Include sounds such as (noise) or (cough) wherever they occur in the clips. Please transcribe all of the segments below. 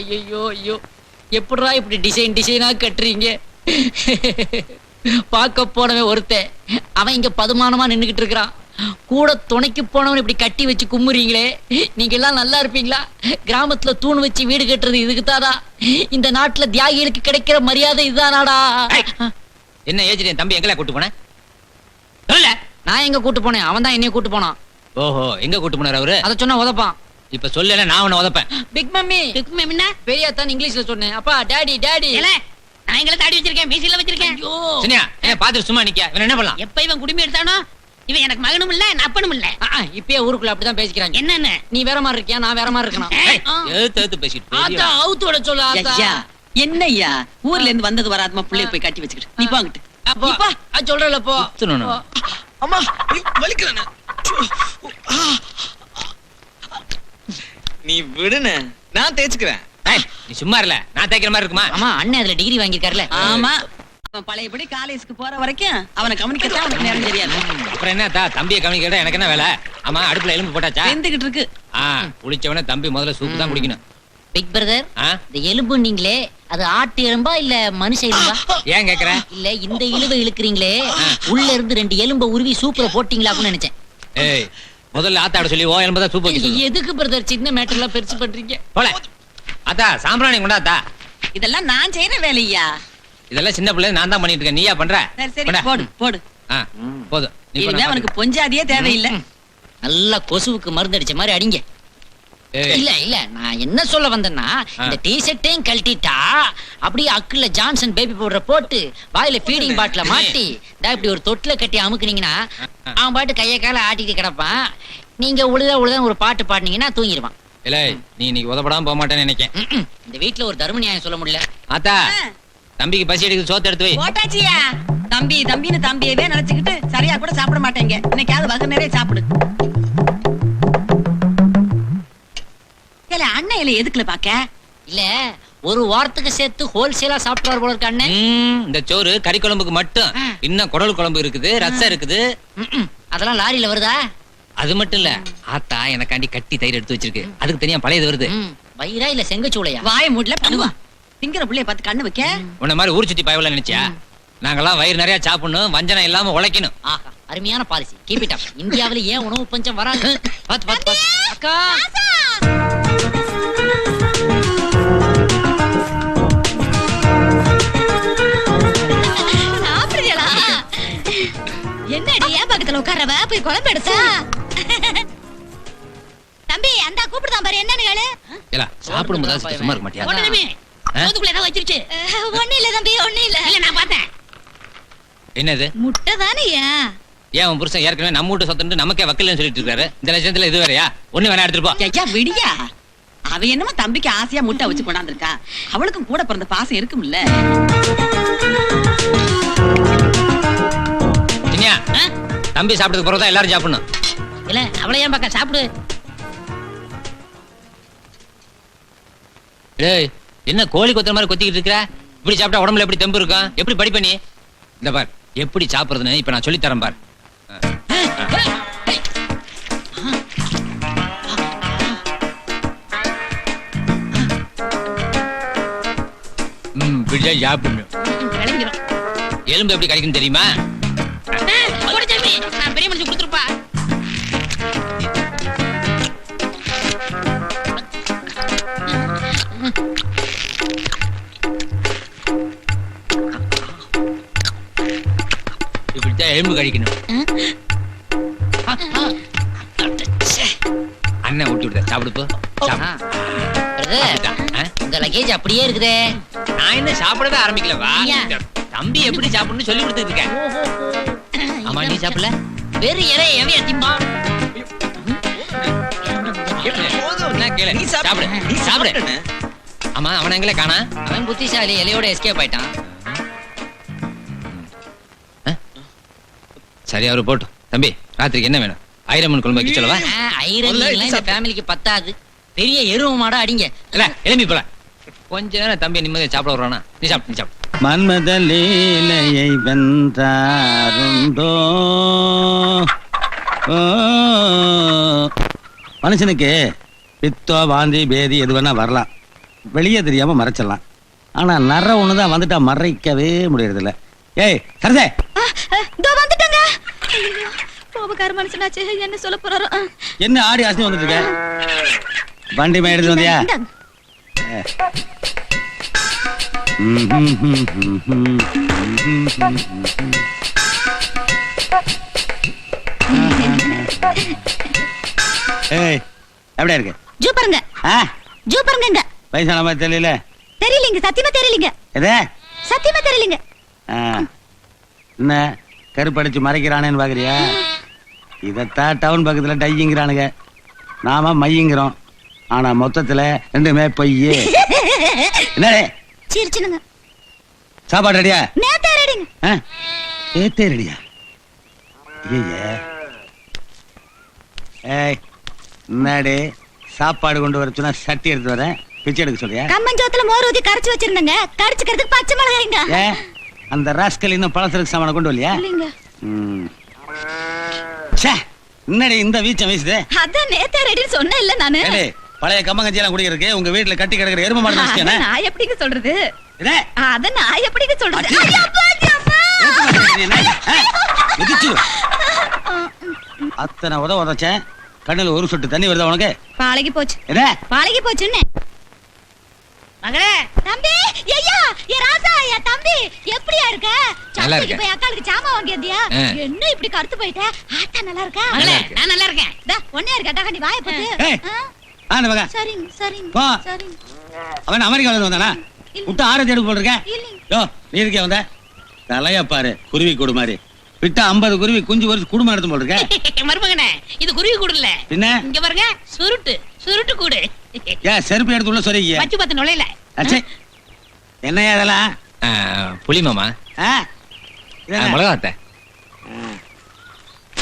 ஐயோ ஐயோ. எப்படிடா இப்படி டிசைன் டிசைனா கட்டுறீங்க? பார்க்க போனவன் ஒருத்தன். அவன் இங்க பதுமானமா நின்னுகிட்டு இருக்கிறான். கூட துணைக்கு போனவன் இப்படி கட்டி வச்சு கும்முறீங்களே. நீங்க எல்லாம் நல்லா இருப்பீங்களா? கிராமத்துல தூண் வச்சு வீடு கட்டுறது இதுக்குதானா இந்த நாட்டுல தியாகிகளுக்கு கிடைக்கிற மரியாதை இதுதானாடா. என்ன ஏஜ் என் தம்பி எங்கல கூட்டு போனேன் நான் எங்க கூட்டு போனேன்? அவன் தான் என்னைய கூட்டு போனான். ஓஹோ எங்க கூட்டு போனாரு அவரு? அத சொன்னா உதப்பான். இப்ப சொல்லல நான் உன்னை உதப்பேன். பிக் மம்மி இதுக்கு மேம் என்ன? பெரியா தான் இங்கிலீஷ்ல சொன்னேன் அப்பா டாடி டாடி ஏல நான் எங்களை தாடி வச்சிருக்கேன் மீசில வச்சிருக்கேன். ஐயோ. சனியா என்ன பாத்துட்டு சும்மா நிக்க இவன் என்ன பண்ணலாம்? எப்ப இவன் குடுமி எடுத்தானோ? இவன் எனக்கு மகனும் இல்ல அப்பனும் இல்ல. இப்பயே ஊருக்குள்ள அப்படிதான் பேசிக்கிறாங்க. என்னன்னு? நீ வேற மாதிரி இருக்கியா? நான் வேற மாதிரி இருக்கணும். எழுத்து எழுத்து பேசிட்டு ஆத்தா. அவுத்தோட சொல்லு ஆத்தா. ஐயா என்ன ஐயா ஊர்ல இருந்து வந்தது வராதமா புள்ளைய போய் கட்டி வச்சுக்கிட்டு. நீ போங்கிட்டு அப்போ சுத்தணும். போ. அம்மா வலிக்கிறேன் நீ விடுன நான் தேய்ச்சுக்கிறேன். ஏய், நீ சும்மா இல்ல நான் தேய்க்கிற மாதிரி இருக்குமா? ஆமா அண்ணன் அதுல டிகிரி வாங்கியிருக்காருல. ஆமா. அவன் பழையபடி காலேஜுக்கு போற வரைக்கும் அவனை கவனிக்கத்தான் அவனுக்கு நேரம் தெரியாது. அப்புறம் என்ன தா தம்பியை கவனிக்கிறதா எனக்கு என்ன வேலை? ஆமா அடுப்புல எலும்பு போட்டாச்சா? வெந்துகிட்டு இருக்கு. ஆ குளிச்சவன தம்பி முதல்ல சூப்பு தான் குடிக்கணும். பிக் பிரதர் இந்த எலும்பு நீங்களே அது ஆட்டு எலும்பா இல்ல மனுஷ எலும்பா? ஏன் கேக்குற? இல்ல இந்த இழுவை இழுக்கிறீங்களே உள்ள இருந்து ரெண்டு எலும்ப உருவி சூப்பர போட்டீங்களாக்குன்னு நினைச்சேன். ஏய் முதல்ல ஆத்தாட சொல்லி ஓ எலும்பு தான் சூப்பு. எதுக்கு பிரதர் சின்ன எல்லாம் பெருசு பண்றீங்க? போல. அத்தா சாம்பிராணி கொண்டாத்தா இதெல்லாம் நான் செய்யற வேலையா? இதெல்லாம் சின்ன பிள்ளை நான் தான் பண்ணிட்டு இருக்கேன். நீயா பண்ற? சரி. போடு போடு. போதும். இனிமே அவனுக்கு பொஞ்சாதியே தேவையில்லை. நல்லா கொசுவுக்கு மருந்து அடிச்ச மாதிரி அடிங்க. இல்ல இல்ல நான் என்ன சொல்ல வந்தேன்னா இந்த டி ஷர்ட்டையும் கழட்டிட்டா அப்படியே அக்குல ஜான்சன் பேபி பவுடரை போட்டு வாயில ஃபீடிங் பாட்டில மாட்டி டா இப்படி ஒரு தொட்டில கட்டி அமுக்குனீங்கன்னா அவன் பாட்டு கைய கால ஆட்டிட்டு கிடப்பான். நீங்க உழுத உழுத ஒரு பாட்டு பாடினீங்கன்னா தூங்கிடுவான் இல்ல நீ இன்னைக்கு உதப்படாம போக மாட்டேன்னு நினைக்கேன். இந்த வீட்ல ஒரு தர்ம நியாயம் சொல்ல முடியல. ஆத்தா தம்பிக்கு பசி எடுக்குது சோத்து எடுத்து வை. போட்டாச்சியா? தம்பி தம்பின்னு தம்பியவே நினைச்சுக்கிட்டு சரியா கூட சாப்பிட மாட்டேங்க. இன்னைக்காவது வகை நிறைய சாப்பிடு. ஏல அண்ணன் இலை எதுக்குல பாக்க? இல்ல ஒரு வாரத்துக்கு சேர்த்து ஹோல்சேலா சாப்பிட்டுவார் போல இருக்க அண்ணன். ம், இந்த சோறு கறி குழம்புக்கு மட்டும். இன்னும் குடல் குழம்பு இருக்குது ரசம் இருக்குது. அதெல்லாம் லாரியில வருதா? அது மட்டும் இல்ல ஆத்தா எனக்காண்டி கட்டி தயிர் எடுத்து வச்சிருக்கு. அதுக்கு தனியா பழையது வருது. வயிறா இல்ல செங்கச்சூளையா? வாய மூடல பண்ணுவா. திங்கிற புள்ளைய பார்த்து கண்ணு வைக்க. உன்ன மாதிரி ஊர் சுத்தி பயவல நினைச்சியா? நாங்கெல்லாம் வயிறு நிறைய சாப்பிடணும் வஞ்சனம் இல்லாம உழைக்கணும். ஆஹா அருமையான பாலிசி. கீப் இட் அப் இந்தியாவுல ஏன் உணவு பஞ்சம் வராது? பாத்து பாத்து பாத்து. அக்கா! என்னடி ஏன் பக்கத்துல உட்காரவ போய் குழம்பு எடுத்தா. தம்பி அந்த கூப்பிடுதான் பாரு என்னன்னு கேளு. இல்ல சாப்பிடும் போது சும்மா இருக்க மாட்டியா? ஒண்ணுமே சோத்துக்குள்ள ஏதாவது வச்சிருச்சு. அஹ், ஒண்ணும் இல்ல தம்பி ஒண்ணும் இல்ல. இல்ல நான் பார்த்தேன். என்னது? முட்டை தானேயா ஏன்? உன் புருஷன் ஏற்கனவே நம்ம வீட்டு சொத்துட்டு நமக்கே வக்கீல்னு சொல்லிட்டு இருக்காரு. இந்த லட்சத்துல இது வேறயா? ஒண்ணு வேணா எடுத்துட்டு போ. விடியா. அவ என்னமோ தம்பிக்கு ஆசையா முட்டை வச்சு கொண்டாந்துருக்கா. அவளுக்கும் கூட பிறந்த பாசம் இருக்கும்ல. இனியா தம்பி சாப்பிட்டதுக்கு பிறகு தான் எல்லாரும் சாப்பிடணும். இல்ல அவளை ஏன் பக்கம் சாப்பிடு. டேய் என்ன கோழி கொத்துற மாதிரி கொத்திக்கிட்டு இருக்கிற? இப்படி சாப்பிட்டா உடம்புல எப்படி தெம்பு இருக்கும்? எப்படி படிப்ப நீ? இந்த பார் எப்படி சாப்பிடுறதுன்னு இப்ப நான் சொல்லி தரேன் பார். ம் சாப்பிடணும் எலும்பு எப்படி கிடைக்கும் தெரியுமா? எலும்பு கழிக்கணும். அண்ணன் ஊட்டி விடுத. சாப்பிடு போ சாப்பிடு. பிரதர் அப்படிதான், ஆ? உங்க லக்கேஜ் அப்படியே இருக்குதே. நான் என்ன சாப்பிடவே ஆரம்பிக்கல வா. தம்பி எப்படி சாப்பிடணும்னு சொல்லி கொடுத்துட்டு இருக்கேன். ஆமா நீ சாப்பிடல? வெறு இறை எவையா திம்பா? நீ சாப்பிடு. நீ சாப்பிடு. ஆமா அவன எங்களே காணா? அவன் புத்திசாலி இலையோட எஸ்கேப் ஆயிட்டான். சரி அவரு போட்டும். தம்பி ராத்திரிக்கு என்ன வேணும்? ஐரமன் குழம்பு வைக்க சொல்லவா? ஐரன். ஃபேமிலிக்கு பத்தாது. பெரிய எருவ மாடா அடிங்க. இல்ல எலும்பி போல கொஞ்ச நேரம் தம்பி நிம்மதியா சாப்பிட வர்றானா நீ சாப்பிடு நீ சாப்பிடு. மன்மத லீலையை வென்றாருண்டோ? ஓ. மனுஷனுக்கு பித்தோ வாந்தி பேதி எது வேணா வரலாம். வெளியே தெரியாம மறைச்சிடலாம். ஆனா நர ஒண்ணுதான் வந்துட்டா மறைக்கவே முடியறது இல்ல ஏய் சரசே! கோபக்கார மனுஷனாச்சு என்ன சொல்ல போறாரோ. என்ன ஆடி அசைஞ்சு வந்துட்டு இருக்க வண்டி மேய் எடுத்து வந்தியா. ஏய் எப்படியா இருக்கு? ஜூ பாருங்க ஆ? ஜூ பாருங்க வயசான மாதிரி தெரியல. தெரியலீங்க சத்தியமா தெரியலீங்க. எது? சத்தியமா தெரியலீங்க. என்ன? கருப்படிச்சு மறைக்கிறானேன்னு பாக்குறியா? இதத்தான் டவுன் பக்கத்துல டையிங்கிறானுங்க. நாம மையங்கிறோம். ஆனா மொத்தத்துல ரெண்டுமே பொய்யே. என்னடே? சிரிச்சுனுங்க சாப்பாடு ரெடியா? நேத்தே ரெடிங்க. ஆ? ஏத்தே ரெடியா? ஐயே ஏய் என்னடே சாப்பாடு கொண்டு வர சொன்னா சட்டி எடுத்து வரேன். பிச்சை எடுக்க சொல்றியா? கம்மஞ்சோத்துல மோர் ஊத்தி கரைச்சு வச்சிருந்தங்க. கரைச்சுக்கிறதுக்கு பச்சை மிளகாய்ங்க. அந்த ராஸ்கல் இன்னும் பழசருக்கு சாமான கொண்டு வரலையா? என்னடி இந்த வீச்சம் வீசுது? அதான் நேத்தே ரெடின்னு சொன்னேன் இல்ல நானு பழைய கம்மங்கஞ்சி எல்லாம் குடிக்கிறதுக்கு உங்க வீட்டுல கட்டி கிடக்குற எரும மாடு நினைச்சேனே நான் எப்படிங்க சொல்றது? அத நான் எப்படிங்க சொல்றது. அத்தனை உத உதச்சேன். கண்ணுல ஒரு சொட்டு தண்ணி வருதா உனக்கு? பாலகி போச்சு. பாலகி போச்சுன்னு. மகளே! தம்பி! ஐயா! ஏ ராசா என் தம்பி! எப்படியா இருக்க? இருக்கேன். போய் அக்காளுக்கு சாமான் வாங்கியதியா ஆ. என்ன இப்படி கருத்து போயிட்ட? ஆத்தா நல்லா இருக்கா? மகளே. நான் நல்லா இருக்கேன். டா, ஒன்னே இருக்கா. நீ வாய போட்டு. ஏய். ஆ, ஆ, இந்த மகன். சரிங்க சரிங்க. சரிங்க. அவன் அமெரிக்கால வந்தானா. விட்டு ஆரஞ்சு எடுக்க இல்லைங்க. யோ நீ இருக்கே வந்த? தலையா பாரு குருவி கூடு மாதிரி. விட்டா ஐம்பது குருவி குஞ்சு வரிச்சு குடும்பம் எடுத்து போல் இருக்க (laughs) மருமகனே இது குருவி கூடு இல்ல. பின்ன? இங்க பாருங்க சுருட்டு. சுருட்டு கூடு ஏன் செருப்பு எடுத்து உள்ள சொருகிய பச்சு பத்து நுழையில. அச்சே என்னையா இதெல்லாம் புளி மாமா. ஆ? ஆ,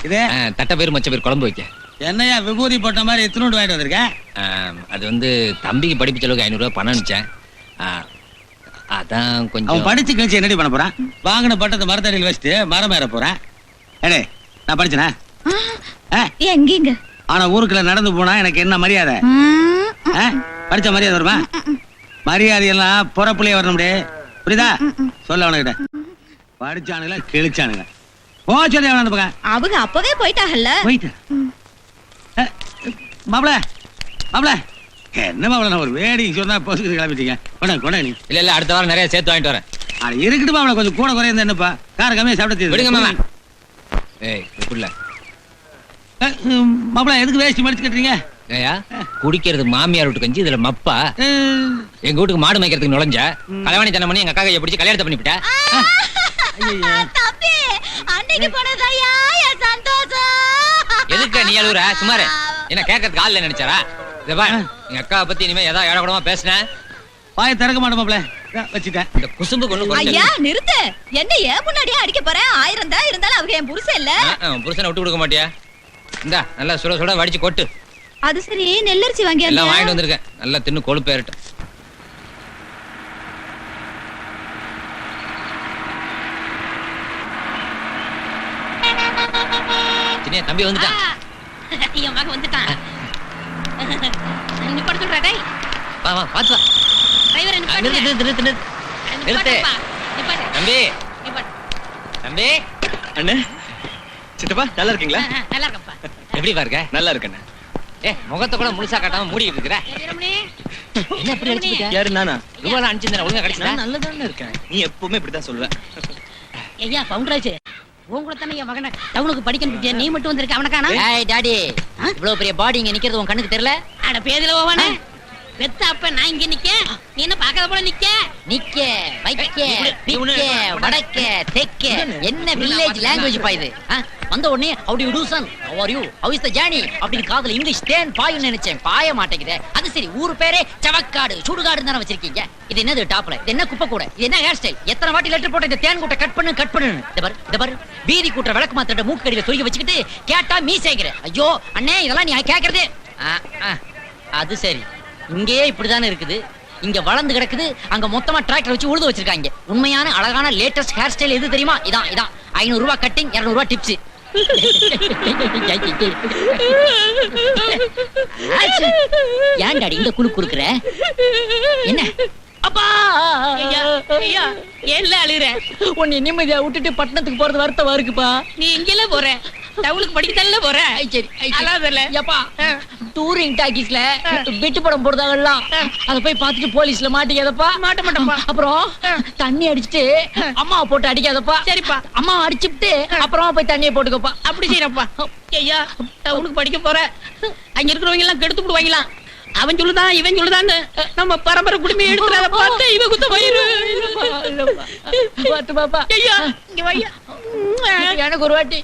இது? தட்டை பேர் மச்ச பேர் குழம்பு வைக்க. என்னையா விபூதி போட்ட மாதிரி எத்தனோடு வாங்கிட்டு வந்திருக்க? ஆ, அது வந்து தம்பிக்கு படிப்பு செலவுக்கு ஐநூறு ரூபாய் பணம் அனுப்பிச்சேன் ஆ, அதான் அவன் கொஞ்சம் படிச்சு கழிச்சு என்னடி பண்ண போறான்? வாங்கின பட்டத்தை மரத்தடியில் வச்சுட்டு மரம் ஏற போறான். ஏடே நான் படிச்சனா? எங்கீங்க ஆனா ஊருக்குள்ள நடந்து போனா எனக்கு என்ன மரியாதை? ஆ? படிச்ச மரியாதை வருமா? மரியாதை எல்லாம் புறப்புலயே வரணும் புரியுதா? சொல்ல அவனுக்கிட்ட. படிச்சானுங்களா கிழிச்சானுங்க போச்சதே அவன் அந்த பக்கம் அவங்க அப்பவே போயிட்டாங்கல்ல. போயிட்டு. மாப்பிள மாப்பிள. என்ன மாப்பிள நான் ஒரு வேடி சொன்னா பொசுக்கு கிளம்பிட்டீங்க. கொண்டா கொண்டா நீ. இல்ல இல்ல அடுத்த வாரம் நிறைய சேர்த்து வாங்கிட்டு வரேன். அது இருக்கட்டும் மாப்பிள கொஞ்சம் கூட குறைய என்னப்பா? கார கம்மியா சாப்பிட விடுங்க மாமா. ஏய் இப்படில மாப்பிள எதுக்கு வேஷ்டி மடிச்சு கட்டுறீங்க? ஏயா குடிக்கிறது மாமியார் வீட்டு கஞ்சி இதுல மப்பா. எங்க வீட்டுக்கு மாடு மேய்க்கிறதுக்கு நுழைஞ்ச கலவாணி தனம் பண்ணி எங்க அக்கா கையை பிடிச்சி கல்யாணத்தை பண்ணிவிட்ட தம்பி அன்னைக்கு போனதாயா என் சந்தோஷம். எதுக்கு நீ அழுகுற சுமாரு என்ன கேட்கறதுக்கு ஆள் நினைச்சாரா? இத பாரு எங்க அக்காவை பத்தி இனிமே ஏதாவது ஏடக்கூடமா பேசினேன் வாயை திறக்க இதோ வச்சுட்டேன். இந்த குசும்பு கொண்டு ஐயா நிறுத்து. என்ன ஏன் முன்னாடியே அடிக்க போறேன். ஆயிரம் தான் இருந்தாலும் அவங்க என் புருஷன் இல்ல. புருஷனை விட்டு கொடுக்க மாட்டியா? இந்தா நல்லா சுட சுட வடிச்சு கொட்டு. அது சரி நெல்லரிசி வாங்கி எல்லாம் வாங்கிட்டு வந்திருக்கேன். நல்லா தின்னு கொழுப்பு ஏறட்டும். சின்ன தம்பி வந்துட்டான் என் மகன் வந்துட்டான். நிப்பாட சொல்றா டேய். வா வா பாத்து வா. டிரைவரை நிறுத்து நிப்பாட்டு நிறுத்து நிறுத்து. நிறுத்து. நிப்பாட்டு. தம்பி. தம்பி. அண்ணே. சித்தப்பா நல்லா இருக்கீங்களா? நல்லா இருக்கப்பா எப்படி பாருங்க நல்லா இருக்கண்ணே. ஏ முகத்தை கூட முழுசா காட்டாம மூடிட்டு இருக்கிற? என்ன எப்படி அடிச்சுக்கிட்ட யாரு நானா? ரூபாய் அனுப்பிச்சிருந்தேன் ஒழுங்கா கிடைச்சதா நான் நல்லதானே இருக்கேன். நீ எப்பவுமே இப்படிதான் சொல்லுவ. ஐயா பவுண்டராஜ் உன் கூட தானே என் மகனை டவுனுக்கு படிக்கணும் நீ மட்டும் வந்திருக்க அவனை காணா? டாடி இவ்வளவு பெரிய பாடி இங்க நிக்கிறது உன் கண்ணுக்கு தெரியல? அட பேதில போவானே. பெத்த அப்ப நான் இங்க நிக்க நீ என்ன பாக்காத போல நிக்க? நிக்க வைக்க பிக்க வடக்க தெக்க என்ன வில்லேஜ் லாங்குவேஜ் பா இது? வந்த உடனே son? How are you? How is the journey? அப்படின்னு காதுல இங்கிலீஷ் தேன் பாயும் நினைச்சேன். பாய மாட்டேங்குதே. அது சரி ஊர் பேரே சவக்காடு சுடுகாடு தானே வச்சிருக்கீங்க. இது என்னது டாப்ல? இது என்ன குப்பை கூட? இது என்ன ஹேர் ஸ்டைல் எத்தனை வாட்டி லெட்டர் போட்ட இந்த தேன் கூட்ட கட் பண்ணு கட் பண்ணு. இந்த பாரு இந்த பாரு. வீதி கூட்ட விளக்கு மாத்திர மூக்கு கடியில சொருகி வச்சுக்கிட்டு கேட்டா மீசேங்கிற. ஐயோ அண்ணே இதெல்லாம் நீ கேக்குறது. அது சரி. இங்கேயே இப்படிதானே இருக்குது. இங்க வளர்ந்து கிடக்குது. அங்க மொத்தமா டிராக்டர் வச்சு உழுது வச்சிருக்காங்க. உண்மையான அழகான லேட்டஸ்ட் ஹேர் ஸ்டைல் எது தெரியுமா? இதான் இதான். ஐநூறு ரூபாய் கட்டிங் இருநூறு ரூபாய் டிப்ஸ் ஆச்சு. ஏன் டாடி இந்த குழு குடுக்குற என்ன? அப்பா! ஐயா ஏன்ல அழுகுற? உன்னை நிம்மதியா விட்டுட்டு பட்டணத்துக்கு போறது வருத்தமா இருக்குப்பா. நீ எங்கெல்லாம் போற. டவுனுக்கு படிக்கத்தானே போற? சரி. ஏப்பா டூரிங் டாக்கீஸ்ல விட்டு படம் போடுறாங்கல்ல அத போய் பார்த்துட்டு போலீஸ்ல மாட்டிக்காதப்பா. மாட்ட மாட்டேன்ப்பா. அப்புறம் தண்ணி அடிச்சிட்டு அம்மாவை போட்டு அடிக்காதப்பா. சரிப்பா. அம்மா அடிச்சுட்டு அப்புறமா போய் தண்ணியை போட்டுக்கப்பா. அப்படி செய்யறப்பா ஐயா டவுனுக்கு படிக்க போற. அங்க இருக்கிறவங்க எல்லாம் கெடுத்து விடுவாங்களாம் அவன் சொல்லுதான் இவன் சொல்லுதான்னு நம்ம பரம்பரை குடும்பம் எடுத்துறத பார்த்து இவ குத்த வயிறு. பாத்து பாப்பா. ஐயா இங்க வையா. எனக்கு ஒரு வாட்டி.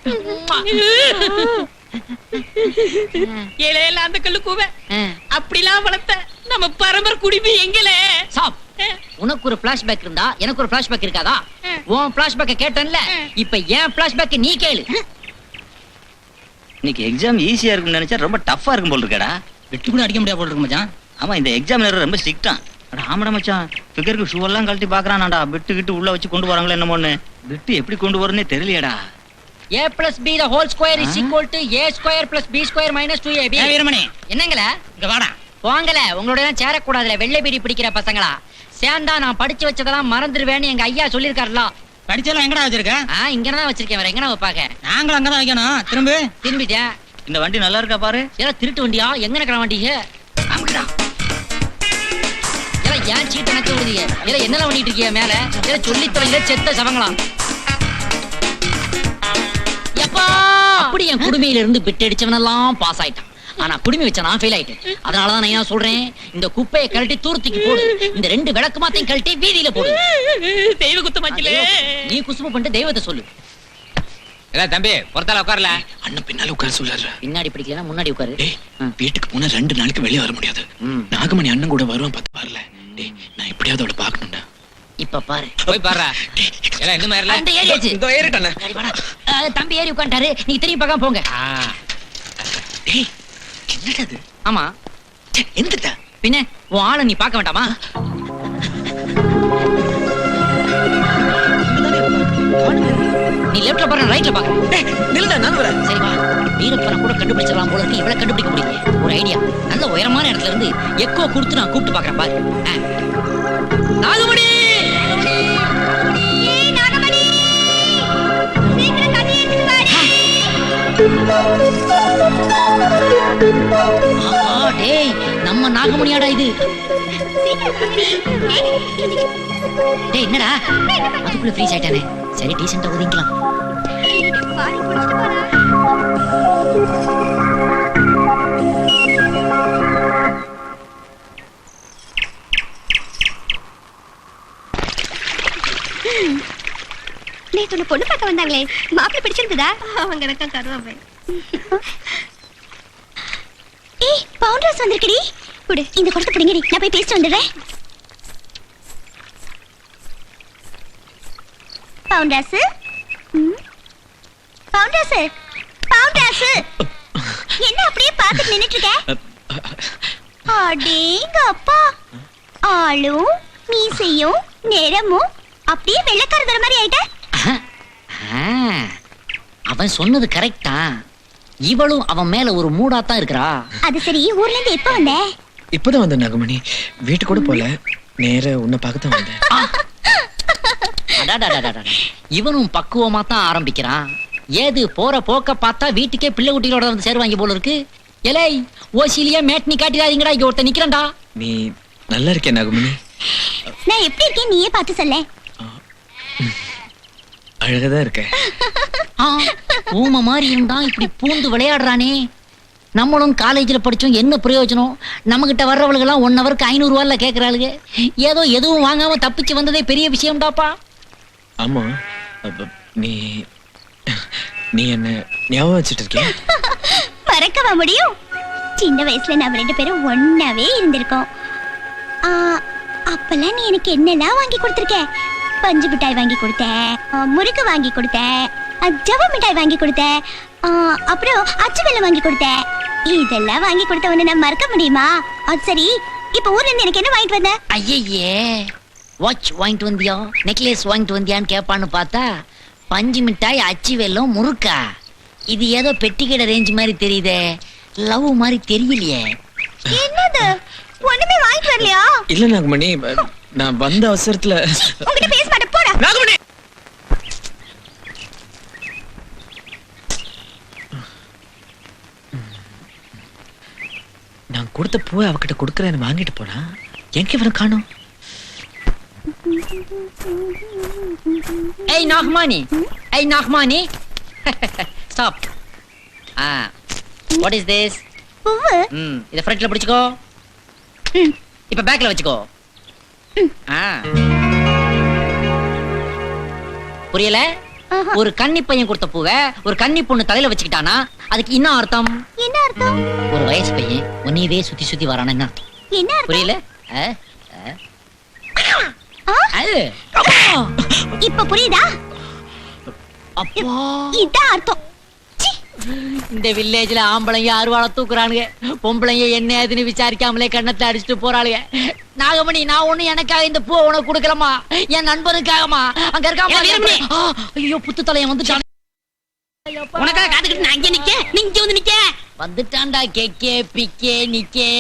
ஏழையில அந்த கல்லு கூவ. அப்படிலாம் வளர்த்த நம்ம பரம்பரை குடிமை எங்கல? சாப் உனக்கு ஒரு பிளாஷ்பேக் இருந்தா எனக்கு ஒரு பிளாஷ்பேக் இருக்காதா? உன் பிளாஷ்பேக்க கேட்டேன்ல இப்ப ஏன் பிளாஷ்பேக் நீ கேளு. இன்னைக்கு எக்ஸாம் ஈஸியா இருக்கும்னு நினைச்சா ரொம்ப டஃப்பா இருக்கும் போல் இருக்கடா. வெட்டி கூட அடிக்க முடியாது போல இருக்கு மச்சான். ஆமா இந்த எக்ஸாமினர் ரொம்ப ஸ்ட்ரிக்டான் அட ஆமாடா மச்சான். ஃபிகருக்கு ஷூ எல்லாம் கழட்டி பாக்குறானாடா. பிட்டு கிட்டு உள்ள வச்சு கொண்டு வராங்களா என்னமோன்னு பிட்டு எப்படி கொண்டு வரனே தெரியலையேடா. A plus B the whole square is equal to A square plus B square minus two AB Veeramani. என்னங்கள? இங்க வாடா. போங்கல. உங்களோட எல்லாம் சேரக்கூடாதுல. வெள்ளை பீடி பிடிக்கிற பசங்களா? சேர்ந்தா நான் படிச்சு வச்சதெல்லாம் மறந்துடுவேன்னு எங்க ஐயா சொல்லிருக்காருல படிச்செல்லாம் எங்கடா வச்சிருக்க? ஆ இங்கதான் வச்சிருக்கேன். வேற எங்கன வைப்பாங்க? நாங்களும் அங்கதான் வைக்கணும். திரும்ப. திரும்பிட்டேன். இந்த வண்டி நல்லா இருக்கா பாரு? ஏதா திருட்டு வண்டியா? எங்க இருக்கிற வண்டிங்க ஏன் சீட்டு நக்க விடுதீங்க என்னெல்லாம் பண்ணிட்டு இருக்கீங்க மேல? ஏதா சொல்லி தொலைங்க செத்த சவங்களாம் எப்பா! அப்படி என் குடுமையில இருந்து பிட் அடிச்சவனெல்லாம் பாஸ் ஆயிட்டான். ஆனா குடுமி வச்ச நான் ஃபெயில் ஆயிட்டேன். அதனாலதான் நான் என்ன சொல்றேன்? இந்த குப்பையை கழட்டி தூரத்துக்கு போடு. இந்த ரெண்டு விளக்கு மாத்தையும் கழட்டி வீதியில போடு. தெய்வ குத்த மச்சிலே நீ குசும பண்ணிட்டு தெய்வத்தை சொல்லு. தம்பி பொறுத்தால உட்காரல. அண்ணன் பின்னால உட்கார சொல்றாரு பின்னாடி முன்னாடி உட்காரு. வீட்டுக்கு போனா ரெண்டு நாளைக்கு வெளியே வர முடியாது. நாகமணி அண்ணன் கூட வருவான் பார்த்து வரல டேய் நான் எப்படியாவது அவளை பார்க்கணும்டா. இப்ப பாரு. போய் பாடுறா எல்லாம் இந்த மாதிரில? அந்த ஏரியாச்சு இதோ ஏறிட்டானே சரி, வாடா. அஹ், தம்பி ஏறி உட்காந்துட்டாரு நீங்க திரும்பி பார்க்காம போங்க. ஆ, டேய் என்னடா இது? ஆமா. எந்திரிடா. பின்ன உன் ஆளை நீ பார்க்க வேண்டாமா? நீ லெஃப்ட்ல பாரு ரைட்ல பாக்குற டேய் நில்லுடா நான் வரேன். சரி வா வீரப்பனை கூட கண்டுபிடிச்சிடலாம் போல இருக்கு. இவ்வளவு கண்டுபிடிக்க முடியல ஒரு ஐடியா நல்ல உயரமான இடத்துல இருந்து எக்கோ கொடுத்து நான் கூப்பிட்டு பாக்குறேன் பாரு. நாகமணி! டேய் நம்ம நாகமணியாடா இது. டேய் என்னடா? அதுக்குள்ள ஃப்ரீஸ் ஆயிட்டானே. சரி டீசெண்டா ஒதுங்கிக்கலாம். நேத்து உன்னை பொண்ணு பார்க்க வந்தாங்களே. மாப்பிள்ளை பிடிச்சிருந்ததா? அவங்க எனக்கும் கருவாப்பை ஏய் பவுண்டர்ஸ் வந்திருக்கடி. குடு இந்த கொடுத்து பிடிங்கடி. நான் போய் பேசிட்டு வந்துடுறேன். பவுண்டர்ஸ் பவுண்டர்ஸ் பவுண்டர்ஸ் என்ன அப்படியே பார்த்துட்டு நின்னுட்டு இருக்க அடேங்க அப்பா ஆளும் மீசையும் நிறமும் அப்படியே வெள்ளக்காரதர மாதிரி ஆயிட்ட. அவன் சொன்னது கரெக்டா இவளும் அவன் மேல ஒரு மூடா தான் இருக்கிறா? அது சரி ஊர்ல இருந்து எப்ப வந்த? இப்பதான் வந்த நாகமணி. வீட்டு கூட போல. நேர உன்னை பார்க்க தான் வந்தேன். இவனும் பக்குவமா தான் ஆரம்பிக்கிறான். ஏது போற போக்க பார்த்தா வீட்டுக்கே பிள்ளை குட்டிகளோட வந்து சேருவாங்க போல இருக்கு. எலை ஓசிலியா மேட்னி காட்டிடாதீங்கடா இங்க ஒருத்தன் நிக்கிறேன்டா. நீ நல்லா இருக்கே நாகமணி. நான் எப்படி இருக்கேன் நீயே பார்த்து சொல்ல. அழகதான் இருக்க. ஊமை மாதிரி இருந்தா இப்படி பூந்து விளையாடுறானே. நம்மளும் காலேஜில் படிச்சோம் என்ன பிரயோஜனம்? நம்மகிட்ட வர்றவளுகெல்லாம் ஒன் ஹவருக்கு ஐநூறு ரூபாய்ல கேட்கறாளுங்க ஏதோ எதுவும் வாங்காம தப்பிச்சு வந்ததே பெரிய விஷயம்டாப்பா. ஆமா. அப்ப நீ நீ என்ன ஞாபகம் வச்சுட்டு இருக்கியா மறக்கவா முடியும்? சின்ன வயசுல நாம ரெண்டு பேரும் ஒன்னாவே இருந்திருக்கோம். ஆ, அப்பெல்லாம் நீ எனக்கு என்னெல்லாம் வாங்கி கொடுத்திருக்க? பஞ்சு மிட்டாய் வாங்கி கொடுத்த முறுக்கு வாங்கி கொடுத்த ஜவ மிட்டாய் வாங்கி கொடுத்த அப்புறம் அச்சு வெல்லம் வாங்கி கொடுத்த. இதெல்லாம் வாங்கி கொடுத்த உன்னை நான் மறக்க முடியுமா? அது சரி இப்ப ஊர்ல இருந்து எனக்கு என்ன வாங்கிட்டு வந்த? ஐயையே. வாட்ச் வாங்கிட்டு வந்தியா? நெக்லஸ் வாங்கிட்டு வந்தியான்னு கேட்பான்னு பார்த்தா பஞ்சு மிட்டாய் அச்சி வெல்லம் முறுக்கா. இது ஏதோ பெட்டிக்கடை ரேஞ்ச் மாதிரி தெரியுதே. லவ் மாதிரி தெரியலையே. என்னது? ஒண்ணுமே வாங்கிட்டு வரலையா? இல்ல நாகமணி நான் வந்த அவசரத்துல உங்ககிட்ட பேச மாட்டேன் போடா. நாகமணி! நான் கொடுத்த பூவை அவகிட்ட கொடுக்கறேன்னு வாங்கிட்டு போனா எங்க இவனை காணோம்? ஏய் நாகமானி ஏய் Nagamani stop ah what is this பூவு ம் இத ஃப்ரண்ட்ல பிடிச்சுக்கோ. இப்ப பேக்ல வச்சுக்கோ. ஆ. புரியல. ஒரு கன்னி பையன் கொடுத்த பூவை ஒரு கன்னி பொண்ணு தலையில வச்சுக்கிட்டானா? அதுக்கு என்ன அர்த்தம்? என்ன அர்த்தம்? ஒரு வயசு பையன் உன்னையவே சுத்தி சுத்தி வரானா என்ன புரியல. இப்ப புரியுதா? அப்பா. இதான் அர்த்தம். இந்த வில்லேஜ்ல ஆம்பளைங்க அருவாளை தூக்குறானுங்க. பொம்பளைங்க என்ன ஏதுன்னு விசாரிக்காமலே கண்ணத்தை அடிச்சுட்டு போறாளுங்க. நாகமணி நான் ஒண்ணு எனக்காக இந்த பூ உனக்கு கொடுக்கலமா என் நண்பனுக்காகமா அங்க இருக்கா ஏ, வீரமணி. ஐயோ புத்து தலையன் வந்துட்டான் உனக்காக காத்துக்கிட்டு நான் அங்கே நிக்க நீ இங்க வந்து நிக்க. வந்துட்டான்டா கேக்கே பிக்கே நிக்கே.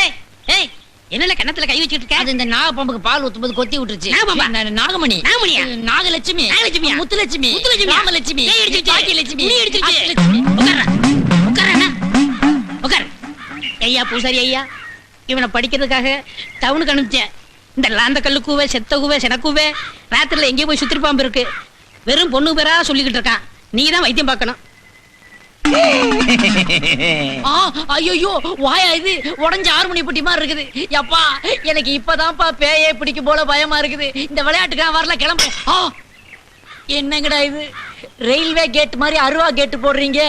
ஏய் ஏய் என்னல கண்ணத்துல கை வச்சிட்டு இருக்க? அது இந்த நாகப்பாம்புக்கு பால் ஊத்தும்போது கொத்தி விட்டுருச்சு. நாகமணி. நாகமணியா? நாகலட்சுமி. நாகலட்சுமியா? முத்துலட்சுமி. முத்துலட்சுமியா? ராமலட்சுமி. பாக்கியலட்சுமி. உட்கார். ஐயா பூசாரி ஐயா இவனை படிக்கிறதுக்காக டவுனுக்கு அனுப்பிச்சேன். இந்த லாந்த கல்லு கூவை செத்த கூவை செனக்கூவை ராத்திரில எங்கேயோ போய் சுத்திரி பாம்பு இருக்கு. வெறும் பொண்ணு பேரா சொல்லிக்கிட்டு இருக்கான். நீ தான் வைத்தியம் பார்க்கணும். (laughs) ஐயோ வாயா இது? உடஞ்ச ஆறு மணி புட்டி மாதிரி இருக்குது. யப்பா எனக்கு இப்பதான்ப்பா பேயே பிடிக்கும் போல பயமா இருக்குது. இந்த விளையாட்டுக்கு நான் வரல கிளம்பு. என்னங்கடா இது? ரயில்வே கேட் மாதிரி அருவா கேட் போடுறீங்க.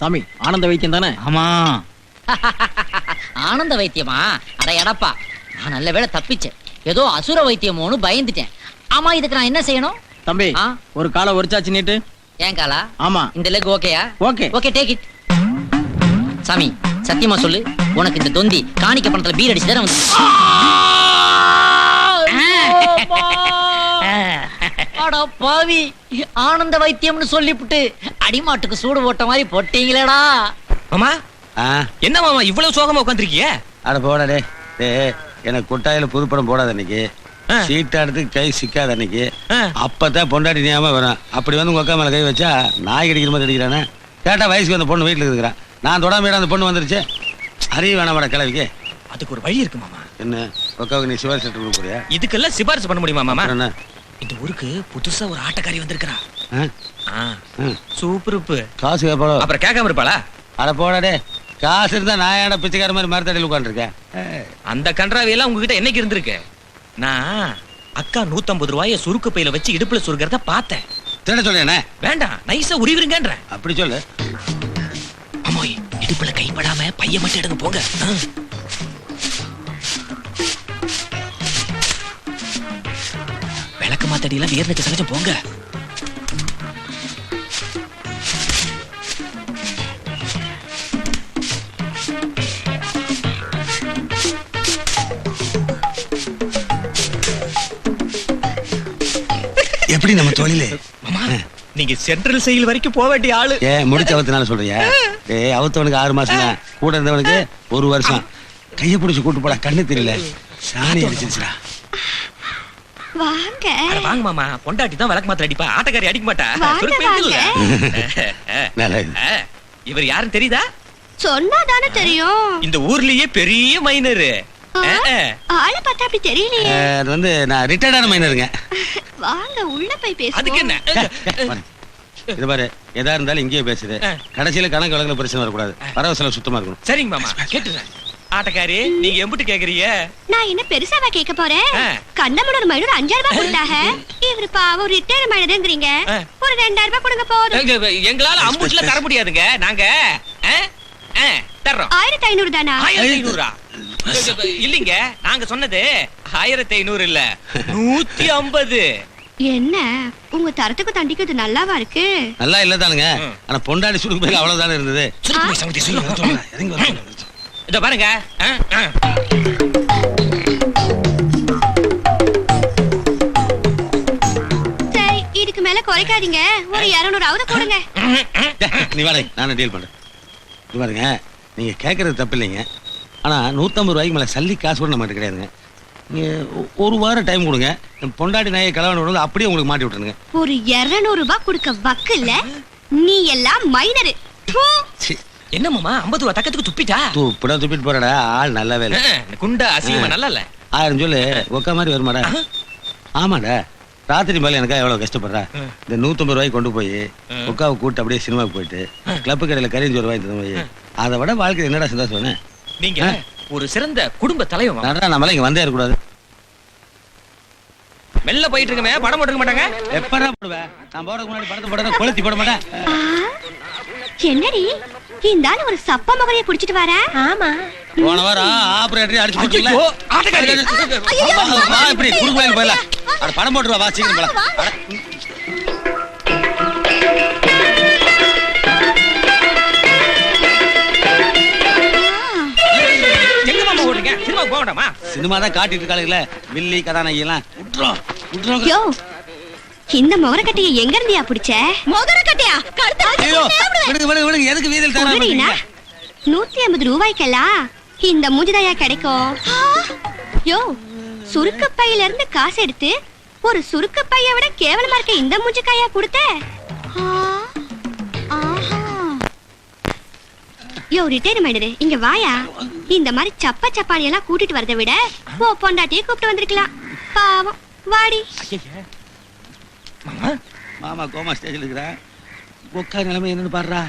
சாமி ஆனந்த வைத்தியம் தானே? ஆமா. (laughs) ஆனந்த வைத்தியமா? அட எடப்பா நான் நல்ல வேளை தப்பிச்சேன். ஏதோ அசுர வைத்தியமோன்னு பயந்துட்டேன். ஆமா இதுக்கு நான் என்ன செய்யணும்? தம்பி? ஒரு காலை ஒரிச்சாச்சு நீட்டு. ஏன் காலா? ஆமா. இந்த லெக் ஓகேயா ஓகே ஓகே டேக் இட் சாமி சத்தியமா சொல்லு. உனக்கு இந்த தொந்தி காணிக்க பணத்துல பீர் அடிச்சு தானே வந்து அட பாவி ஆனந்த வைத்தியம்னு சொல்லிப்புட்டு அடிமாட்டுக்கு சூடு போட்ட மாதிரி போட்டீங்களேடா. மாமா என்ன மாமா இவ்வளவு சோகமா உட்காந்துருக்கீங்க அட போடா டே டேய் எனக்கு கொட்டாயில புதுப்படம் போடாத அன்னைக்கு ஆ. சீட்டாடுத்து கை சிக்காத அன்னைக்கு. அப்பதான் பொண்டாட்டி ஞாபகம் வரும். அப்படி வந்து உங்க அக்கா மேல கை வச்சா நாய் கடிக்கிற மாதிரி அடிக்கிறானே? கேட்டா வயசுக்கு வந்த பொண்ணு வீட்டுல இருக்கிறான் நான் தொடாம அந்த பொண்ணு வந்துருச்சு. அறிவு வேணாமாடா கிளவிக்கு அதுக்கு ஒரு வழி இருக்கு மாமா. என்ன? உக்காவுக்கு நீ சிவாரி செட்டு கொடுக்க போறியா இதுக்கெல்லாம் சிபாரிசு பண்ண முடியுமா மாமா? என்ன? இந்த ஊருக்கு புதுசா ஒரு ஆட்டக்காரி வந்திருக்கிறா. சூப்பருப்பு காசு கேட்பாளோ அப்புறம் கேட்காம இருப்பாளா? அட போடா டே காசு இருந்தா நான் ஏன்டா பிச்சைக்கார மாதிரி மரத்தடியில் உட்காந்துருக்கேன் அந்த கன்றாவி எல்லாம் உங்ககிட்ட என்னைக்கு இருந்திருக்கு? நான் அக்கா நூத்தம்பது ரூபாய சுருக்கு பையில வச்சு இடுப்புல சுருக்கிறத பார்த்தேன். திருட சொல்லேனே வேண்டாம் நைஸா உருவிருங்கன்ற அப்படி சொல்லு. அம்மாய் இடுப்புல கைப்படாம பைய மட்டும் எடுங்க போங்க. விளக்கு மாத்தடியெல்லாம் வேர்னுக்கு சகஜம் போங்க. எப்படி நம்ம தொழிலு? மாமா நீங்க சென்ட்ரல் செயல் வரைக்கும் போக வேண்டிய ஆளு. ஏ முடிச்ச அவத்தினால சொல்றியா? ஏய் அவத்தவனுக்கு ஆறு மாசம் தான் கூட இருந்தவனுக்கு ஒரு வருஷம். கைய பிடிச்சு கூட்டு போடா கண்ணு தெரியல. சாணி அடிச்சிருச்சுடா. வாங்க. வாங்க மாமா. பொண்டாட்டி தான் விளக்கு மாத்திர அடிப்பா. ஆட்டக்காரி அடிக்க மாட்டா. இவர் யாருன்னு தெரியுதா? சொன்னா தானே தெரியும். இந்த ஊர்லயே பெரிய மைனரு. ஆளை பார்த்தா அப்படி தெரியலையே. அது வந்து நான் ரிட்டையர்டான மைனருங்க. (laughs) வாங்க உள்ள போய் அதுக்கு என்ன? இது பாரு எதா இருந்தாலும் இங்கேயே பேசுது. ஆ. கடைசியில கணக்கு வழக்குல பிரச்சனை வரக்கூடாது. வரவு செலவு சுத்தமா இருக்கணும். சரிங்க மாமா. கேட்டுறேன். ஆட்டக்காரி நீங்க எம்பிட்டு கேக்குறீங்க? நான் என்ன பெருசாவா கேட்க போறேன்? ஆ. கண்ணமுடன் மயிலூர் அஞ்சாயிரம் ரூபாய் கொடுத்தாங்க. இவரு பாவம் ரிட்டையர் மயிலுங்கிறீங்க ஆ. ஒரு ரெண்டாயிரம் ரூபாய் கொடுங்க போதும். எங்க- எங்களால அம்புட்ல தர முடியாதுங்க. நாங்க ஆ? ஆ, தர்றோம். ஆயிரத்தி ஐநூறு தானா? ஆயிரத்தி ஐநூறா? இல்லீங்க நாங்க சொன்னது ஆயிரத்தி ஐநூறு இல்ல. நூத்தி ஐம்பது. என்ன? உங்க தரத்துக்கு தண்டிக்கிறது நல்லாவா இருக்கு? நல்லா இல்லதானுங்க. ம். ஆனா பொண்டாடி சுடுக்கு பேர் அவ்வளவுதானே இருந்தது. இத பாருங்க. சரி இதுக்கு மேல குறைக்காதீங்க. ஒரு இருநூறாவது கொடுங்க டேய், நீ வாடகை நானே டீல் பண்றேன். பாருங்க நீங்க கேட்கறது தப்பு இல்லைங்க. ஆனா நூத்தம்பது ரூபாய்க்கு மேல சல்லி காசு கூட நம்மகிட்ட கிடையாதுங்க. ஒரு வாரம் டைம் கொடுங்க. பொண்டாட்டி நாயை கல்யாணம் விடுறது அப்படியே உங்களுக்கு மாட்டி விட்டுருங்க. ஒரு இருநூறு ரூபாய் கொடுக்க வக்கு இல்ல நீ எல்லாம் மைனரு என்ன மாமா ஐம்பது ரூபா தக்கத்துக்கு துப்பிட்டா? தூ இப்படா துப்பிட்டு போறடா. ஆள் நல்லாவே இல்லை. குண்டா அசிங்கமா நல்லா இல்ல ஆயிரம் சொல்லு ஒக்க மாதிரி வருமாடா. ஆமாடா. ராத்திரி மேல எனக்கா எவ்வளவு கஷ்டப்படுறா? இந்த நூத்தம்பது ரூபாய்க்கு கொண்டு போய் ஒக்காவை கூட்டு அப்படியே சினிமாவுக்கு போயிட்டு கிளப்பு கடையில கரைஞ்சு ரூபாய் தந்து போய் அதை விட வாழ்க்கை என்னடா சந்தோஷம் நீங்க? ஒரு சிறந்த குடும்ப தலைவன் நம்மளாம் இங்க வந்தே இருக்கக்கூடாது. மெல்ல போயிட்டு இருக்கமே படம் போட்டுக்க மாட்டாங்க? எப்படா போடுவேன்? நான் போறதுக்கு முன்னாடி படத்தை போட கொளுத்தி போட மாட்டேன். என்னடி? இந்த ஆளு ஒரு சப்ப மகளைய புடிச்சிட்டு வர. ஆமா. போன வாரம் ஆபரேட்டர் அடிச்சு போட்டுல ஐயோ, ஆட்டக்காரி. வா இப்படி குறுக்கு அட படம் போட்டுருவா வா சீக்கிரம் போலாம். போக வேண்டாமா சினிமா தான் காட்டிட்டு இருக்காளுங்களே வில்லி கதாநாயகி எல்லாம் விட்டுறோம் விட்டுறோம் யோ இந்த முகரக்கட்டைய எங்க இருந்தியா புடிச்ச? முகரக்கட்டையா? ஐயோ விடுங்க விடுங்க விடுங்க எதுக்கு வீதியில் தர புரியலீனா நூத்தி ஐம்பது ரூபாய்க்கெல்லாம் இந்த மூஞ்சிதாயா கிடைக்கும்? யோ சுருக்கு பையில இருந்து காசு எடுத்து ஒரு சுருக்கு பைய விட கேவலமா இருக்க இந்த மூஞ்சிக்காயா கொடுத்த? யோ ரிட்டையர்மெண்ட் இங்க வாயா. இந்த மாதிரி சப்ப சப்பானி எல்லாம் கூட்டிட்டு வரதை விட போ பொண்டாட்டியே கூப்பிட்டு வந்திருக்கலாம். பாவம். வாடி. மாமா? கோமா ஸ்டேஜில் இருக்கிறேன் உக்கா நிலைமை என்னன்னு பாடுறா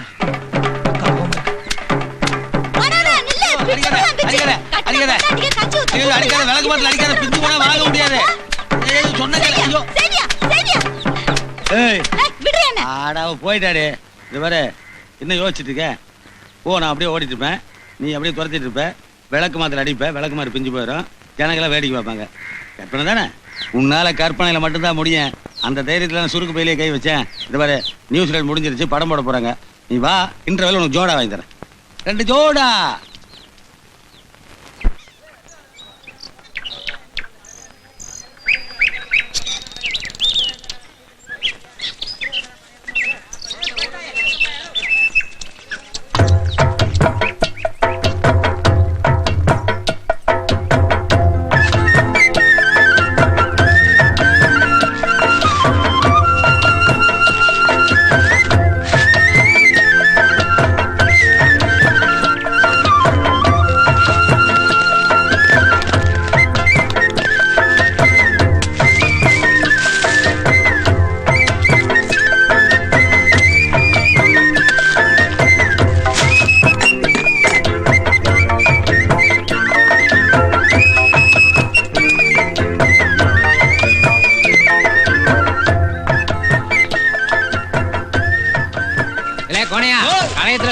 போயிட்டாடே. இது பாரு. என்ன யோசிச்சுட்டு இருக்க? ஓ நான் அப்படியே ஓடிட்டு இருப்பேன். நீ அப்படியே துரத்திட்டு இருப்ப. விளக்கு மாத்திர அடிப்ப. விளக்கு மாதிரி பிஞ்சு போயிடும் ஜனங்களாம் வேடிக்கை பார்ப்பாங்க. கற்பனை தானே? உன்னால கற்பனையில மட்டும்தான் முடியும். அந்த தைரியத்தில் நான் சுருக்கு பையிலே கை வச்சேன். இது பாரு நியூஸ் லைட் முடிஞ்சிருச்சு படம் போட போறாங்க. நீ வா இன்டர்வெல் உனக்கு ஜோடா வாங்கி தரேன். ரெண்டு ஜோடா!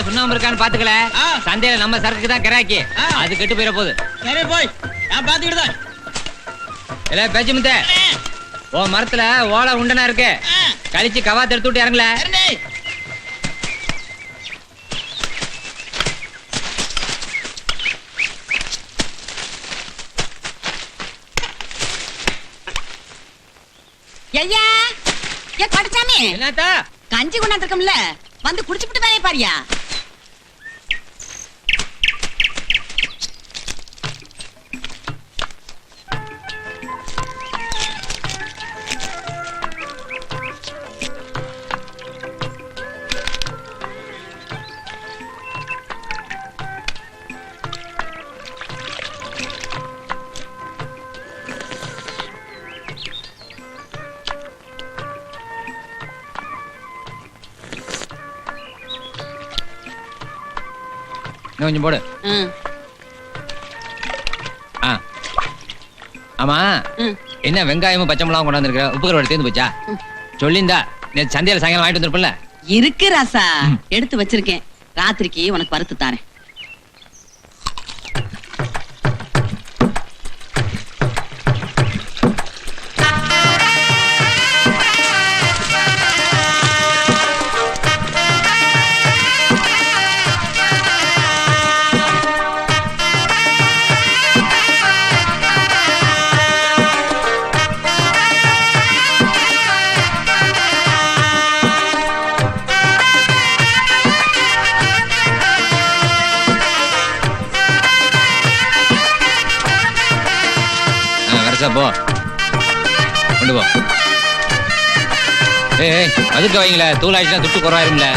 கலையத்துல சுண்ணாம்பு இருக்கான்னு பாத்துக்கல. சந்தையில நம்ம சரக்கு தான் கிராக்கி. அது கெட்டு போயிட போகுது. சரி போய். நான் பாத்துக்கிட்டு தான் இல்ல பேச்சு முத்த. ஓ மரத்துல ஓலை உண்டனா இருக்கு? கழிச்சு கவாத்து எடுத்து விட்டு இறங்கல. ஐயா ஏ கடுச்சாமி என்னத்தா? கஞ்சி கொண்டாந்துருக்கோம்ல வந்து குடிச்சுட்டு வேலையை பாரியா. கொஞ்சம் போடு. ஆ. ஆமா. என்ன வெங்காயமும் பச்சை மிளகாவும் கொண்டாந்துருக்க உப்பு கருவாடு தீர்ந்து போச்சா? சொல்லிந்தா நேத்து சந்தையில சாயங்காலம் வாங்கிட்டு வந்திருப்பல இருக்கு ராசா எடுத்து வச்சிருக்கேன். ராத்திரிக்கு உனக்கு வறுத்து தாரேன். தூள் ஆயிடுச்சுன்னா துட்டு குறையாரும்ல